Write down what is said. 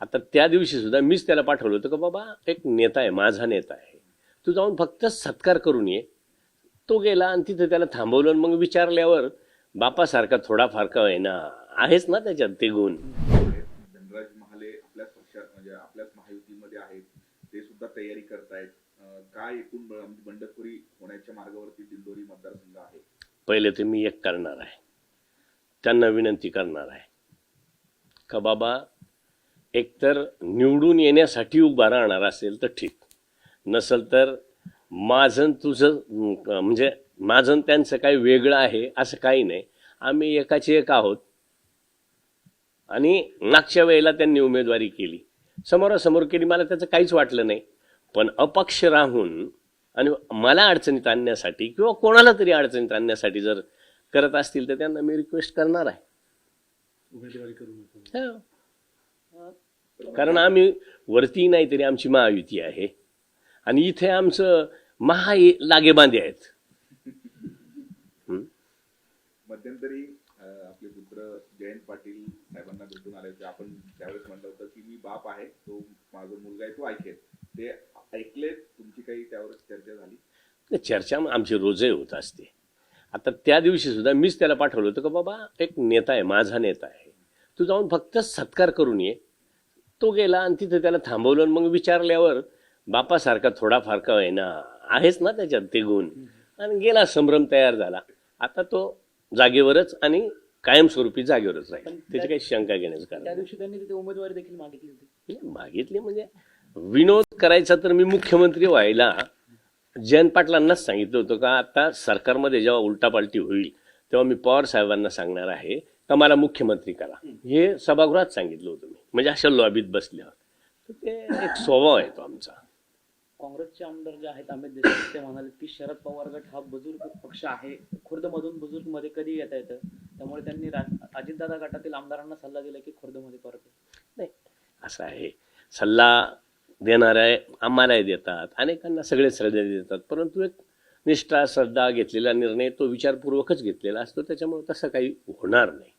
आता त्या दिवशी सुद्धा मीच त्याला पाठवलं होतं का बाबा एक नेता आहे माझा नेता आहे. तू जाऊन फक्त सत्कार करून ये. तो गेला आणि तिथं त्याला थांबवलं आणि मग विचारल्यावर बापासारखा थोडाफार का ना आहेच ना त्याच्यात ते गुण धनराज महाले आपल्याच पक्षात म्हणजे आपल्याच महायुतीमध्ये आहेत. ते सुद्धा तयारी करतायत. काय एकूण ब- बंडखोरी होण्याच्या मार्गावरती दिंडोरी मतदारसंघ आहे? पहिले ते मी एक करणार आहे. त्यांना विनंती करणार आहे. का बाबा एकतर निवडून येण्यासाठी उभा राहणार असेल तर ठीक. नसेल तर माझं तुझं म्हणजे माझं त्यांचं काही वेगळं आहे असं काही नाही. आम्ही एकाचे एक आहोत. आणि मागच्या वेळेला त्यांनी उमेदवारी केली. समोरासमोर केली मला त्याचं काहीच वाटलं नाही. पण अपक्ष राहून आणि मला अडचणीत आणण्यासाठी किंवा कोणाला तरी अडचणीत आणण्यासाठी जर करत असतील तर त्यांना मी रिक्वेस्ट करणार आहे. उमेदवारी करू हो. कारण आम्ही वरती नाही तरी आमची महायुती आहे. आणि इथे आमचं महा लागेबांधे आहेत. हं? मध्यंतरी आपले पुत्र जयंत पाटील साहेबांना भेटून आले होते. आपण त्यावेळेस म्हणलं होतं की मी बाप आहे तो माझा मुलगा आहे तो ऐकेल ते ऐकले तुमची काही त्यावर चर्चा झाली? चर्चा आमची रोजही होत असते. आता त्या दिवशी सुद्धा मीच त्याला पाठवलं होतं का बाबा एक नेता आहे माझा नेता आहे. तू जाऊन फक्त सत्कार करून ये. तो गेला आणि तिथं त्याला थांबवलं आणि मग विचारल्यावर बापासारखा थोडाफार का ना आहेच ना त्याच्यात ते गुण आणि गेला संभ्रम तयार झाला. आता तो जागेवरच आणि कायमस्वरूपी जागेवरच राहील. त्याची काही शंका घेण्याचं कारण त्या. दिवशी त्यांनी तिथे उमेदवारी देखील मागितली होती. मागितली म्हणजे विनोद करायचा तर मी मुख्यमंत्री व्हायला जयंत पाटलांनाच सांगितलं होतं का आता सरकारमध्ये जेव्हा उलटापालटी होईल तेव्हा मी पवार साहेबांना सांगणार आहे का मला मुख्यमंत्री करा. हे. सभागृहात सांगितलं होतं म्हणजे अशा लॉबीत बसल्यावर. तर ते एक स्वभाव आहे तो आमचा. काँग्रेसचे आमदार जे आहेत अमित देशमुख ते म्हणाले की शरद पवार गट हा बुजुर्ग पक्ष आहे. खुर्दमधून बुजुर्गमध्ये कधी येता येतं? त्यामुळे त्यांनी अजितदादा गटातील आमदारांना सल्ला दिला की खुर्दमध्ये परत. नाही असं आहे. सल्ला देणारे आम्हालाही देतात. अनेकांना सगळे श्रद्धा देतात. परंतु एक निष्ठा श्रद्धा घेतलेला निर्णय तो विचारपूर्वकच घेतलेला असतो. त्याच्यामुळे तसं काही होणार नाही.